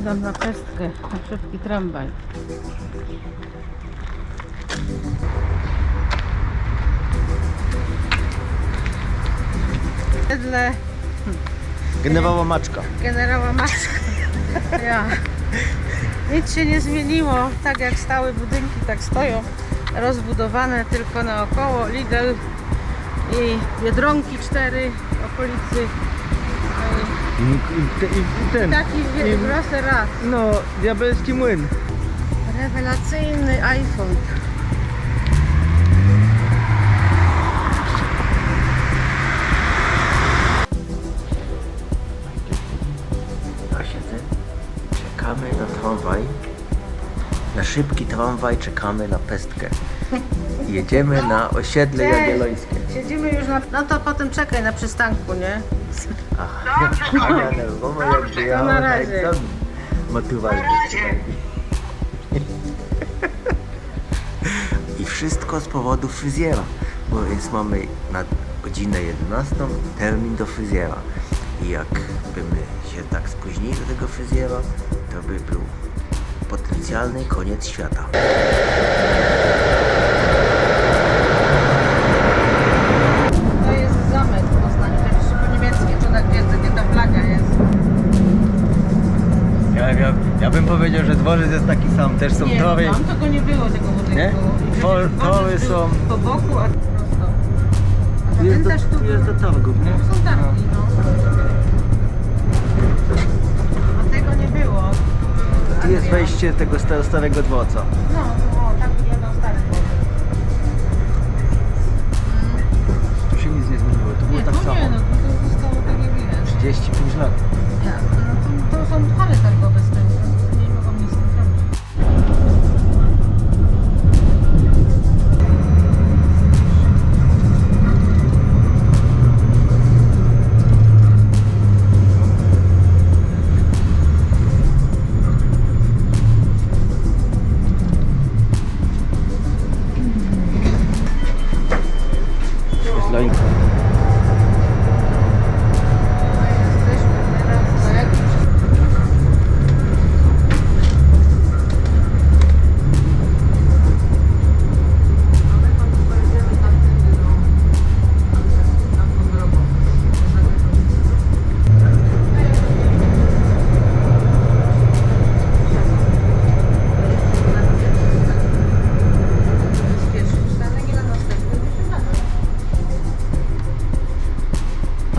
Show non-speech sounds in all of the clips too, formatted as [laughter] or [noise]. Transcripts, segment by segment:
Idą. Na pestkę, na szybki tramwaj. Wedle Generała Maczka. generała Maczka. [laughs] Ja. Nic się nie zmieniło. Tak jak stały budynki, tak stoją. Rozbudowane tylko naokoło. Lidl i Biedronki cztery w okolicy. I, i, i, i ten. Taki I- wie- raz. No, diabelski młyn. Rewelacyjny iPhone. Ja siedzę, czekamy na tramwaj. Na szybki tramwaj czekamy na pestkę. Jedziemy na osiedle Cześć. jagiellońskie. Siedzimy już na... No to potem czekaj na przystanku, nie? Nerwowo jakby ja To na na razie. maturalny. I wszystko z powodu fryzjera, bo więc mamy na godzinę 11 termin do fryzjera. I jakbyśmy się tak spóźnili do tego fryzjera, to by był potencjalny koniec świata. Ja, bym powiedział, że dworzec jest taki sam. Też są nie, tory. tam tego nie było, tego budynku. Nie? Tor- dworzec był są- Po boku, a prosto. A Tu ten jest, do, też tu tu jest do targów, nie? Tu są targi, no. A tego nie było. Tu jest wejście tego sta- starego dworca. No,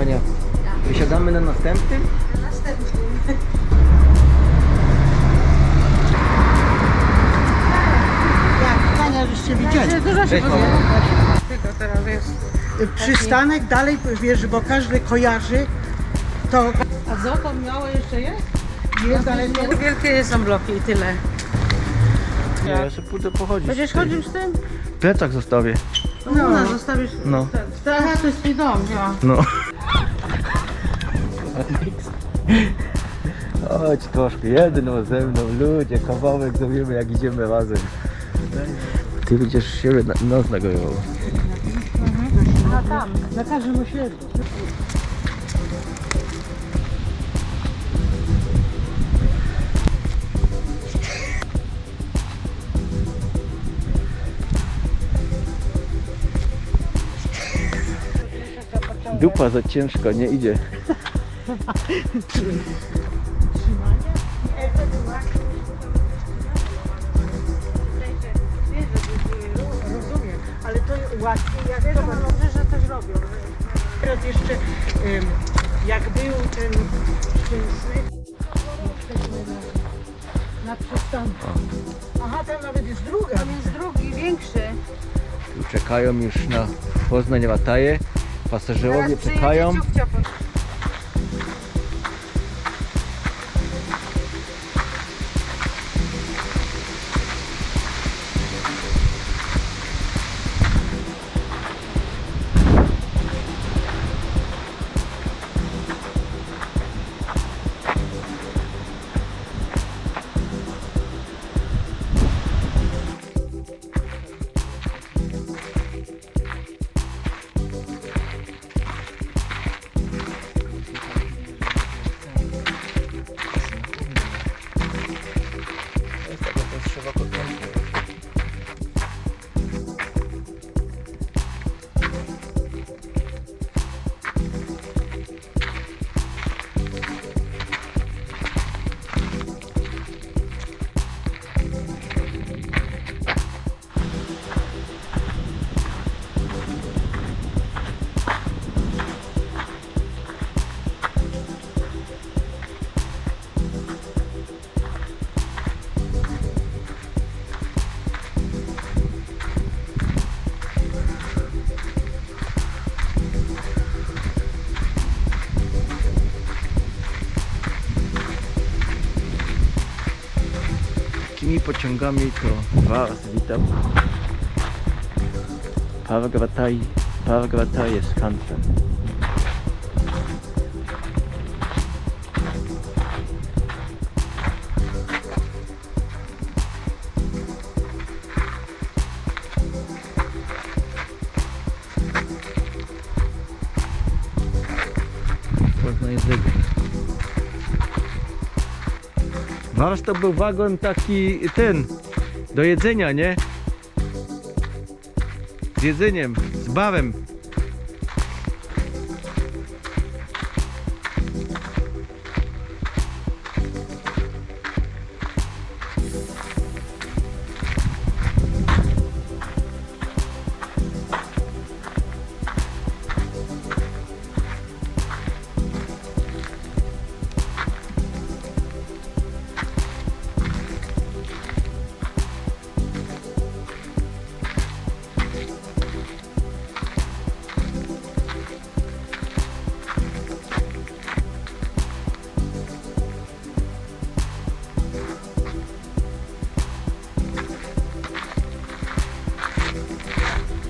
Ania, wysiadamy na następnym? Na następnym. Jak żeście widzieli. Mamo. Tylko teraz jest. Przystanek dalej, wiesz, bo każdy kojarzy, to A co to miało jeszcze jest? jest, ale to Wielkie są bloki i tyle. Nie, ja sobie pójdę pochodzić. Będziesz chodził z tym? Plecak zostawię. No, no zostawisz. No. Aha, to jest twój dom, ja. No. [laughs] Chodź troszkę, jedno ze mną, ludzie, kawałek zrobimy jak idziemy razem. Ty będziesz siebie na, nos nagojował. A tam. na każdym osiedlu. Dupa za ciężko, nie idzie. Rozumiem, ale to łatwiej jak to Dobrze, że też robią. Teraz jeszcze ym, jak był ten szczęsny, jesteśmy na, na przystanku. Aha, tam nawet jest druga. Tam jest drugi, większy. Tu czekają już na Poznań Rataje. Pasażerowie Teraz przyjedzie czekają. ciupcia po- pociągami to Was witam. Pawagavatai, Pawagavatai jest kantem. Wasz to był wagon taki ten do jedzenia, nie? Z jedzeniem, z bawem.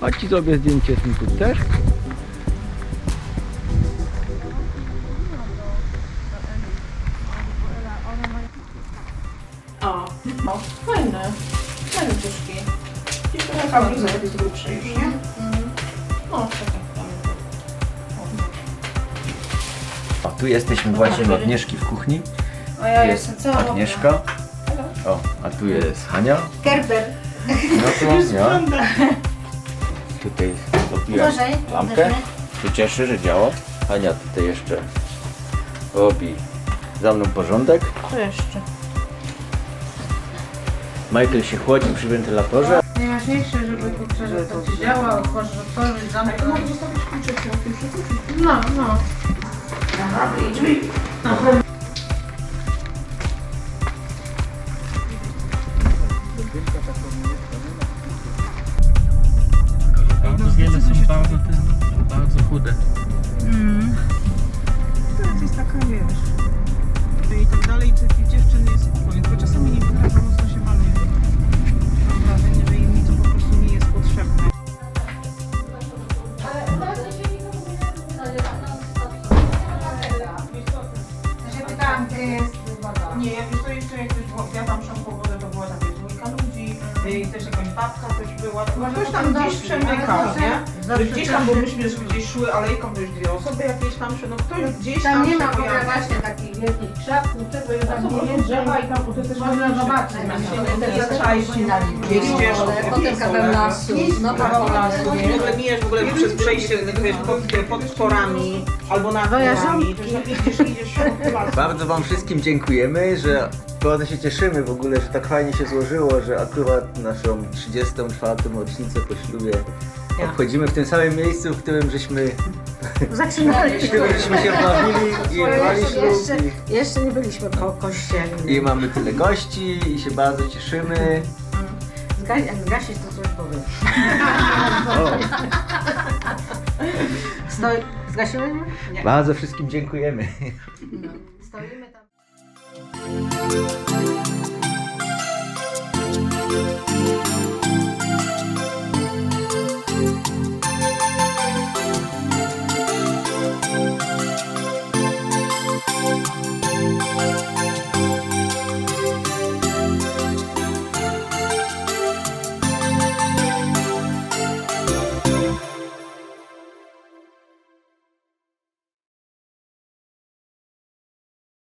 Chodź ci zrobię zdjęcie synku też. O, o, fajne. Fajne puszki. Kamizelek jest grubszy już, nie? O, czekaj, tam. O, tu jesteśmy właśnie u Agnieszki w kuchni. A ja Jest jestem cała Agnieszka. O, a tu jest Hania. Gerber. No to [laughs] ja. Tutaj odbijam Uważaj, lampkę. Się cieszy, że działa. Hania tutaj jeszcze robi za mną porządek. Tu jeszcze. Michael się chłodzi przy wentylatorze. Najważniejsze, żeby kurczę, że to ci działa, otworzyć, otworzyć, zamknąć. Możesz zostawić kluczyk na tym. No, no. Bardzo tam, bo myśmy gdzieś szły alejką, już dwie osoby jakieś tam, no ktoś gdzieś tam Tam nie ma w ogóle właśnie takich wielkich krzaków, tego jest tam nie drzewa i tam, bo to też Można zobaczyć. No, Potem nie? lasu. No Kawał tak, lasu? W ogóle mijesz w ogóle przez przejście, wiesz, pod, pod sporami albo nad porami, to już idziesz, idziesz. Bardzo Wam wszystkim dziękujemy, że bardzo się cieszymy w ogóle, że tak fajnie się złożyło, że akurat naszą 34. rocznicę po ślubie obchodzimy w tym samym miejscu, w którym żeśmy, [laughs] w Zaczynaliśmy. którym żeśmy się bawili i ślub Jeszcze, jeszcze nie byliśmy ko kościelni. i, i mamy tyle gości i się bardzo cieszymy. Zga- Jak zgasić, to coś powiem. [laughs] Stoi... Zgasimy? bardzo wszystkim dziękujemy. Stoimy tam.